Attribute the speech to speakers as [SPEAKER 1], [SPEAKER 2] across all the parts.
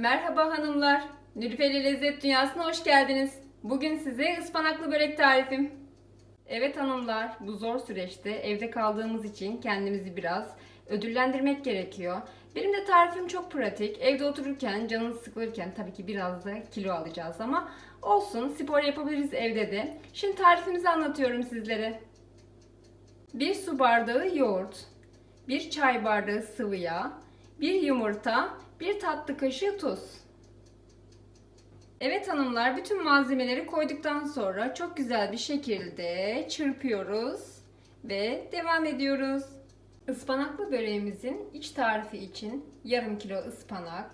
[SPEAKER 1] Merhaba hanımlar. Nülüfer'le Lezzet Dünyası'na hoş geldiniz. Bugün size ıspanaklı börek tarifim. Evet hanımlar, bu zor süreçte evde kaldığımız için kendimizi biraz ödüllendirmek gerekiyor. Benim de tarifim çok pratik. Evde otururken, canınız sıkılırken tabii ki biraz da kilo alacağız ama olsun spor yapabiliriz evde de. Şimdi tarifimizi anlatıyorum sizlere. 1 su bardağı yoğurt, 1 çay bardağı sıvı yağ, 1 yumurta, 1 tatlı kaşığı tuz. Evet hanımlar bütün malzemeleri koyduktan sonra çok güzel bir şekilde çırpıyoruz ve devam ediyoruz. Ispanaklı böreğimizin iç tarifi için yarım kilo ıspanak,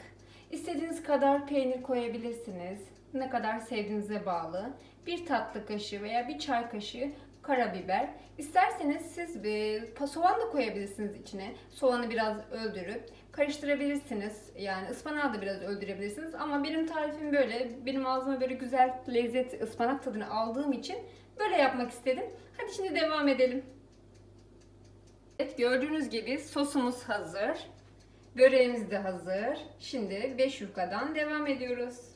[SPEAKER 1] istediğiniz kadar peynir koyabilirsiniz. Ne kadar sevdiğinize bağlı. Bir tatlı kaşığı veya bir çay kaşığı karabiber. İsterseniz siz bir soğan da koyabilirsiniz içine. Soğanı biraz öldürüp karıştırabilirsiniz. Yani ıspanağı da biraz öldürebilirsiniz. Ama benim tarifim böyle. Benim ağzıma böyle güzel lezzet ıspanak tadını aldığım için böyle yapmak istedim. Hadi şimdi devam edelim. Evet gördüğünüz gibi sosumuz hazır. Böreğimiz de hazır. Şimdi 5 yufkadan devam ediyoruz.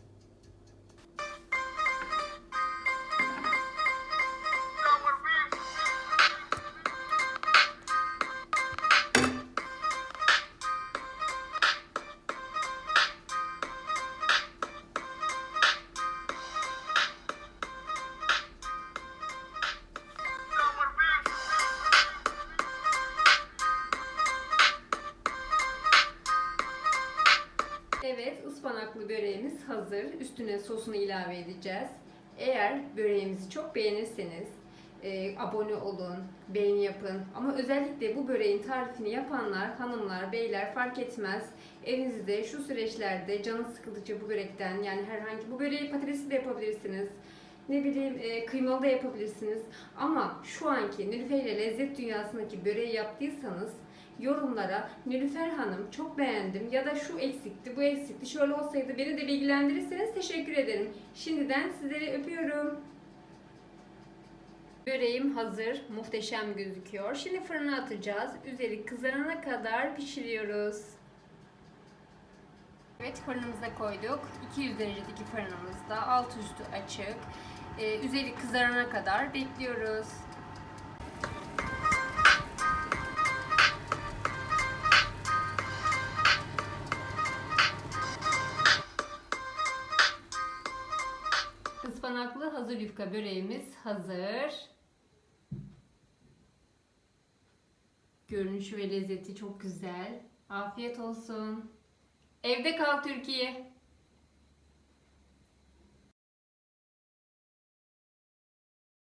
[SPEAKER 1] Evet, ıspanaklı böreğimiz hazır. Üstüne sosunu ilave edeceğiz. Eğer böreğimizi çok beğenirseniz e, abone olun, beğeni yapın. Ama özellikle bu böreğin tarifini yapanlar, hanımlar, beyler fark etmez. Evinizde şu süreçlerde canı sıkıldıkça bu börekten yani herhangi bu böreği patatesi de yapabilirsiniz. Ne bileyim e, kıymalı da yapabilirsiniz. Ama şu anki Nilüfer ile lezzet dünyasındaki böreği yaptıysanız yorumlara Nilüfer Hanım çok beğendim ya da şu eksikti, bu eksikti, şöyle olsaydı beni de bilgilendirirseniz teşekkür ederim. Şimdiden sizleri öpüyorum. Böreğim hazır, muhteşem gözüküyor. Şimdi fırına atacağız. Üzeri kızarana kadar pişiriyoruz. Evet fırınımıza koyduk. 200 derecedeki fırınımızda alt üstü açık. Ee, üzeri kızarana kadar bekliyoruz. Ispanaklı hazır yufka böreğimiz hazır. Görünüşü ve lezzeti çok güzel. Afiyet olsun. Evde kal Türkiye.